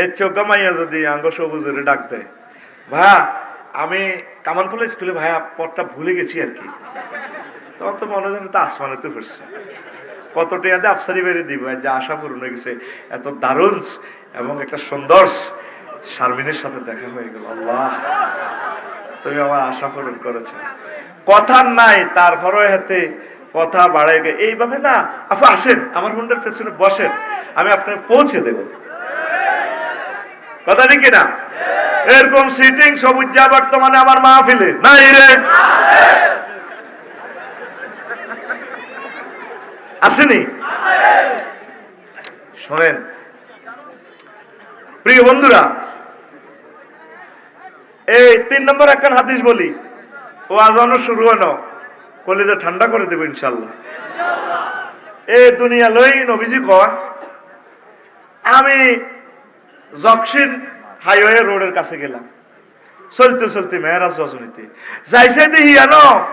এই চোখা মাইয়া যদি আঙ্গ সবুজের ডাক দেয়। ভাইয়া, আমি কামানপুলা স্কুলে ভাইয়া পথটা ভুলে গেছি আর কি। তখন তো মনে হয় তো আসমানে তো ফিরছে কত টিয়াতে আফসারি বেড়ে দিব যে আশা পূরণ হয়ে গেছে। এত দারুণ এবং একটা সুন্দর শারমিনের সাথে দেখা হয়ে গেল। আল্লাহ, তুমি আমার আশা পূরণ করেছ। কথা নাই, তারপরও হাতে কথা বাড়াই এইভাবে না আপনি আসেন, আমার হুন্ডার পেছনে বসেন। আমি আপনাকে পৌঁছে দেব। কথা ঠিক না এরকম সিটিং সবুজ যা বর্তমানে আমার মাহফিলে। নাই রে। আসেনি? শোনেন, প্রিয় বন্ধুরা, এই তিন নম্বর একখান হাদিস বলি, ও আজানো শুরু হলো কলেজে ঠান্ডা করে দেবো ইনশাল্লাহ। এই দুনিয়া লই নবীজি কন আমি জকসিন হাইওয়ে রোডের কাছে গেলাম। চলতে চলতে মেয়েরাজ রজনীতে। যাইছে দেখি জানো,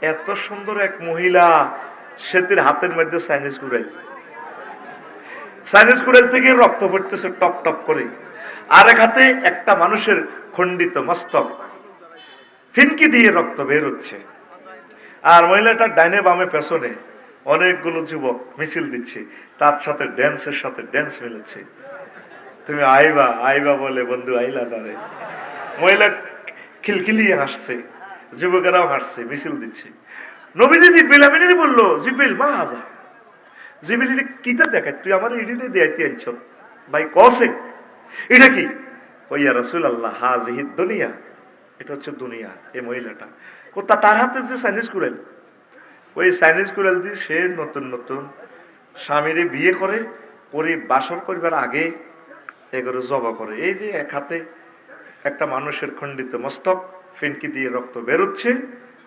এত সুন্দর এক মহিলা সেতির হাতের মধ্যে চাইনিজ কুড়াই চাইনিজ কুড়াল থেকে রক্ত পড়তেছে টপ টপ করে। আর এক হাতে একটা মানুষের খণ্ডিত মস্তক। ফিনকি দিয়ে রক্ত বের হচ্ছে। আর মহিলাটার ডাইনে বামে পেছনে অনেকগুলো যুবক মিছিল দিচ্ছে। তার সাথে ড্যান্সের সাথে ড্যান্স মিলেছে। তুমি আইবা আইবা বলে বন্ধু আইলা তারে। মহিলা খিলখিলিয়ে হাসছে, যুবকেরাও হাসছে, মিছিল দিচ্ছে। নবীজি জিব্বিল আমিনী বলল জিব্বিল মা হাজা জিব্বিল এটা কিতা দেখায়? তুই আমার ইডিতে দেয়াইতে আনছ ভাই, কসে? এটা কি? ওইয়া রসুল আল্লাহ হাজিহিদ দুনিয়া। এটা হচ্ছে দুনিয়া, এই মহিলাটা। কোথা তার হাতে যে চাইনিজ কুড়াল? ওই চাইনিজ কুড়াল দিয়ে সে নতুন নতুন স্বামীরে বিয়ে করে করে বাসর করবার আগে এগুলো জবা করে। এই যে এক হাতে একটা মানুষের খণ্ডিত মস্তক, ফিনকি দিয়ে রক্ত বেরোচ্ছে,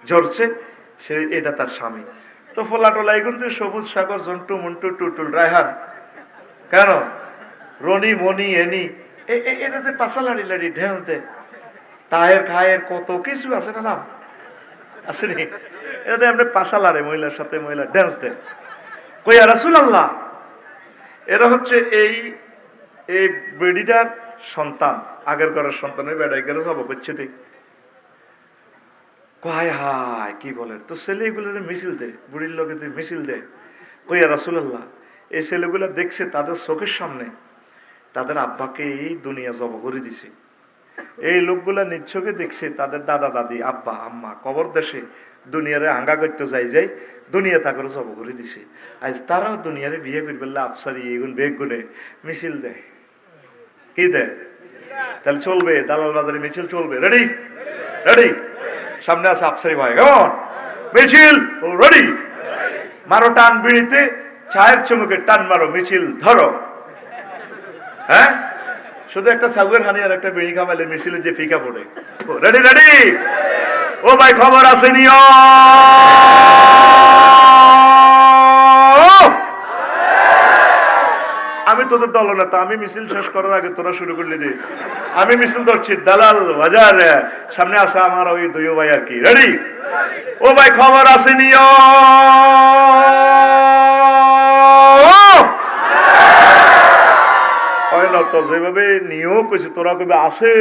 ঝরছে, সে এটা তার স্বামী। তো ফোলা টোলা কিন্তু সবুজ সাগর, জন্টু মন্টু, টুটুল, রায়হান। কেন? রনি, মনি, এনি। এটা যে পাশা লাড়ি ঢেল দে। তাহের খায়ের কত কিছু আছে না নাম? আছে নি? এটা তো এমনি পাশা মহিলার সাথে মহিলা ড্যান্স দেয় কইয়া রাসুল আল্লাহ এরা হচ্ছে এই এই বেডিটার সন্তান, আগের ঘরের সন্তান ওই বেড়াই গেলে সব করছে তুই হায় হায়, কি বলে? তো ছেলে এগুলো যে মিছিল দে, বুড়ির লোকে যে মিছিল দে। কইয়া রাসুলাল্লাহ, এই ছেলেগুলো দেখছে তাদের চোখের সামনে, তাদের আব্বাকে এই দুনিয়া জব করে দিছে। এই লোকগুলা নিচ্ছকে দেখছে তাদের দাদা দাদি আব্বা, আম্মা, কবর দেশে দুনিয়ারে হাঙ্গা করতে যাই যাই দুনিয়া তাকে জব করে দিছে। আজ তারাও দুনিয়ারে বিয়ে করবে আফসারি, এগুন বেগ গুনে মিছিল দেয়। কি দেয়? তাহলে চলবে, দালাল বাজারে মিছিল চলবে। রেডি রেডি সামনে আছে আফসারি ভাই। কেমন মিছিল রেডি মারো টান বিড়িতে চায়ের চুমুকে টান মারো, মিছিল ধরো। হ্যাঁ? শুধু একটা সাগুয়ের হানি আর একটা বিড়ি খামাইলে মিছিলে যে ফিকা পড়ে। রেডি রেডি ও ভাই, খবর আছে নিও। আমি তোদের দলনেতা আমি মিছিল শেষ করার আগে তোরা শুরু করলি যে আমি মিছিল ধরছি, দালাল বাজার সামনে আছে আমার ওই দুই ভাই আর কি। রেডি ও ভাই, খবর আছে নিও। হয় না তো যেভাবে নিয়েও কইছে তোরা কইবে আছে।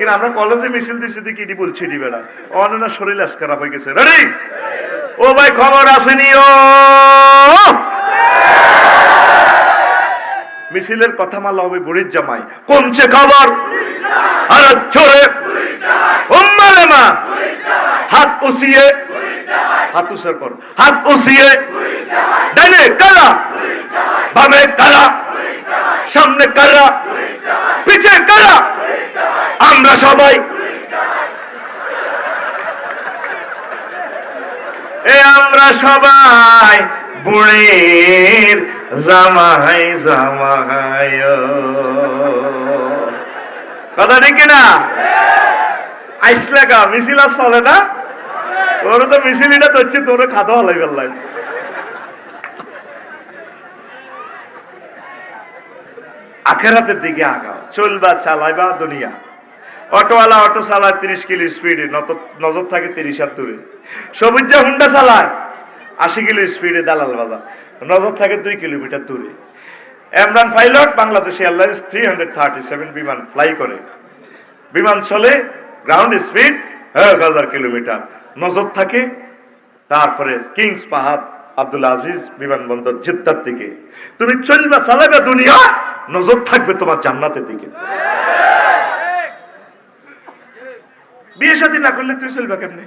কিন্তু আমরা কলেজে মিছিল দিছি দেখি এটি বলছি এটি বেড়া। অনেক না শরীর আজ খারাপ হয়ে গেছে। রেডি ও ভাই, খবর আছে নিও মিছিলের কথা মালা হবে বুড়ির জামাই। কমছে খবর? আর চোরে উম্মালেমা হাত উসিয়ে হাত উসার কর হাত উসিয়ে ডাইনে কালা। বামে কালা। সামনে কালা। পিছে কালা। আমরা সবাই। এ আমরা সবাই বুড়ির জামাই জামাই কথা ঠিক না আইসলে মিছিল আর চলে না? তোর তো মিছিল এটা ধরছি, তোর খাদা হলাই বেল্লাই আখেরাতের দিকে আগাও, চলবা, চালাইবা দুনিয়া। অটোওয়ালা অটো চালায় তিরিশ কিলো স্পিডে নজর থাকে তিরিশ আর দূরে। সবুজা হুন্ডা চালায় আশি কিলো স্পিডে দালাল বাজার, নজর থাকে দুই কিলোমিটার দূরে। Emran pilot Bangladesh Airlines three hundred thirty seven বিমান ফ্লাই করে। বিমান চলে গ্রাউন্ড স্পিড এক হাজার কিলোমিটার। নজর থাকে তারপরে কিংস পাহাড় আব্দুল আজিজ বিমানবন্দর জিদ্দার দিকে। তুমি চলবে, চালাবে দুনিয়া, নজর থাকবে তোমার জান্নাতের দিকে। বিয়ে সাথে না করলে তুই চলবে কেমনে?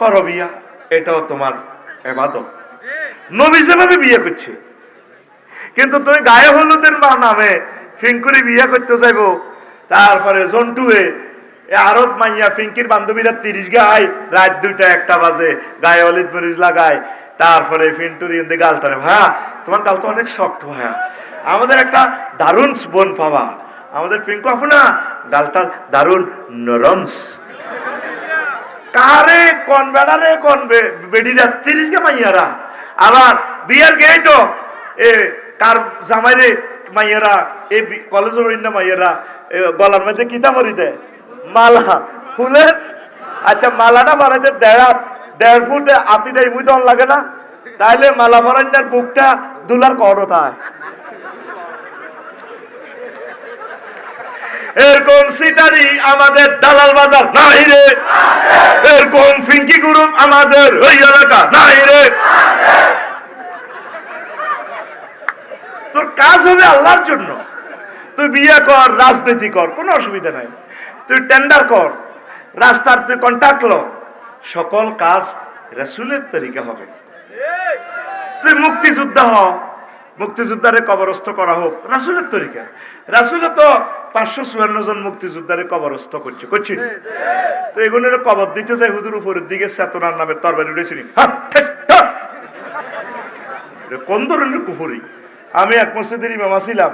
করো বিয়া, এটাও তোমার এবাদত। নবী যেভাবে বিয়ে করছে, কিন্তু তুই গায়ে হলুদের মা নামে ফিঙ্কুরি বিয়ে করতে চাইব তারপরে জন্টুয়ে আরব মাইয়া ফিঙ্কির বান্ধবীরা তিরিশ গায়, রাত দুইটা একটা বাজে, গায়ে অলিদ মরিচ লাগায়, তারপরে ফিন্টুরি ইন্দে গালটারে ভাইয়া তোমার গাল তো অনেক শক্ত ভাইয়া আমাদের একটা দারুণ বোন পাওয়া আমাদের পিঙ্কু আপু না, গালটা দারুণ নরমস কারে কোন বেড়ারে কোন বেডিরা তিরিশ কে মাইয়ারা আবার বিয়ার গেটো এ কার জামাইরে মাইয়ারা এ কলেজ না মাইয়ারা গলার মধ্যে কিতা মরি দেয়? মালা। ফুলের আচ্ছা মালাটা বানাইতে দেড় দেড় ফুট আতিটাই মুই লাগে না? তাইলে মালা ভরান্যার বুকটা দুলার করতায় এরকম সিটারি আমাদের দালাল বাজার নাই রে। এরকম ফিঙ্কি গ্রুপ আমাদের ওই এলাকা নাই রে। তোর কাজ হবে আল্লাহর জন্য। তুই বিয়ে কর, রাজনীতি কর, কোনো অসুবিধা নাই। তুই টেন্ডার কর, রাস্তার তুই কন্ট্যাক্ট ল। সকল কাজ রসুলের তরিকা হবে। তুই মুক্তিযোদ্ধা হ। মুক্তিযোদ্ধারে কবরস্থ করা হোক। রাসুলের তরিকা। রাসুলে তো পাঁচশো চুয়ান্ন জন মুক্তিযোদ্ধারে কবরস্থ করছে। করছি তো এগুলোর কবর দিতে চাই হুজুর উপরের দিকে চেতনার নামে তরবারি উঠেছি কোন ধরনের কুফুরি? আমি এক মসজিদের ইমাম ছিলাম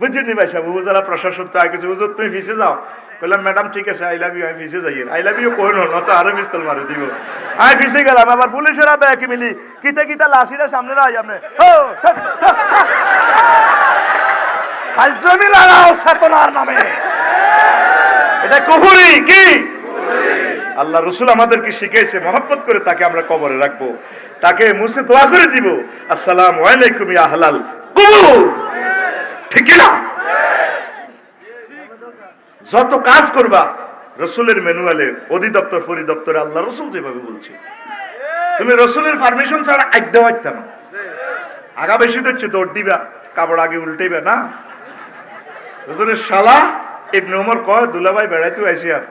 বুঝছেন ভাই সাহেব হুজুরা প্রশাসন তো আগে হুজুর তুমি ফিসে যাও। বললাম ম্যাডাম, ঠিক আছে আই লাভ ইউ আমি ফিসে যাই আই লাভ ইউ কই না তো আরও পিস্তল মারে দিব। আমি ফিসে গেলাম, আবার পুলিশেরা ব্যাকে মিলি। কিতা কিতা লাশিরা সামনে রাই আপনি। ঠক। লাগাও চেতনার নামে। এটা কুফুরি, কি? আল্লাহ রসুল আমাদেরকে শিখেছে মহব্বত করে তাকে আমরা কবরে রাখব। তাকে মুছে দোয়া করে দিব। আসসালাম আলাইকুম ইয়া হালাল কবুল ঠিক না যত কাজ করবা, রসুলের ম্যানুয়ালে অধিদপ্তর, পরিদপ্তরে আল্লাহ রসুল যেভাবে বলছে। তুমি রসুলের পারমিশন ছাড়া আড্ডা না। আগা বেশি হচ্ছে দৌড় দিবা, কাপড় আগে উল্টেবা না? রসুলের শালা কয় বেড়াইতে আইসি আর,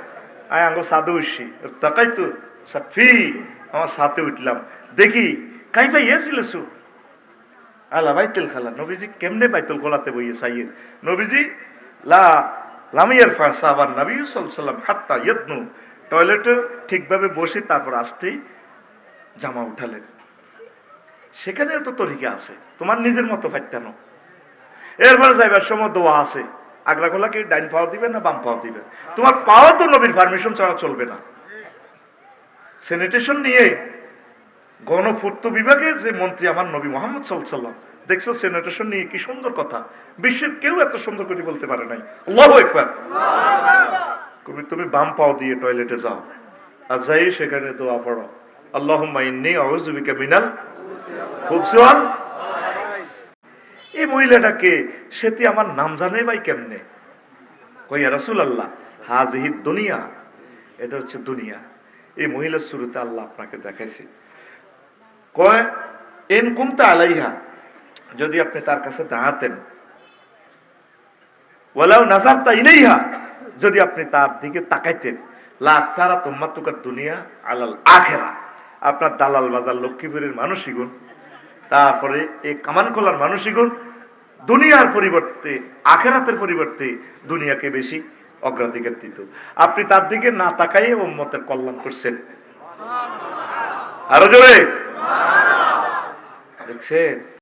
আয় আঙ্গো উঠছি তাকাই তো সাফি আমার সাথে উঠলাম। দেখি কাই পাই ইয়েছিল সু? আলা বাইতুল খালা, নবীজি কেমনে বাইতুল খোলাতে বইয়ে, সাইয়ে? নবীজি, লা লামিয়ার ফাসাবান নবী সাল্লাম হাত্তা ইয়দনু, টয়লেটে ঠিকভাবে বসে তারপর আসতেই জামা উঠালেন। সেখানে তো তরিকা আছে, তোমার নিজের মতো ফাইতানো এরপরে যাইবার সময় দোয়া আছে আগ্রা খোলাকে ডাইন পাওয়া দিবে না বাম পাওয়া দিবে? তোমার পাওয়া তো নবীর পারমিশন ছাড়া চলবে না। স্যানিটেশন নিয়ে গণপূর্ত বিভাগে যে মন্ত্রী আমার নবী মোহাম্মদ সাল্লাম দেখছ স্যানিটেশন নিয়ে কি সুন্দর কথা? বিশ্বের কেউ এত সুন্দর করে বলতে পারে নাই। একবার কবি, তুমি বাম পাও দিয়ে টয়লেটে যাও। আর যাই সেখানে দোয়া পড়ো। আল্লাহ মিনাল এই মহিলাটাকে সেটি আমার নাম জানে ভাই কেমনে? কইয়া রাসুল আল্লাহ হাজহি দুনিয়া। এটা হচ্ছে দুনিয়া। এই মহিলার শুরুতে আল্লাহ আপনাকে দেখাইছে। কয়, এন কুমতা আলাইহা। যদি আপনি তার কাছে দাঁড়াতেন। ওয়ালাউ নাজারতা ইলাইহা, যদি আপনি তার দিকে তাকাইতেন। তোমার তুকার দুনিয়া আলাল আখেরা। আপনার দালাল বাজার লক্ষ্মীপুরের তারপরে এই দুনিয়ার পরিবর্তে, আখেরাতের পরিবর্তে দুনিয়াকে বেশি অগ্রাধিকার দিত। আপনি তার দিকে না তাকাইয়ে উম্মতের কল্যাণ করছেন। আরও জোরে। দেখছেন?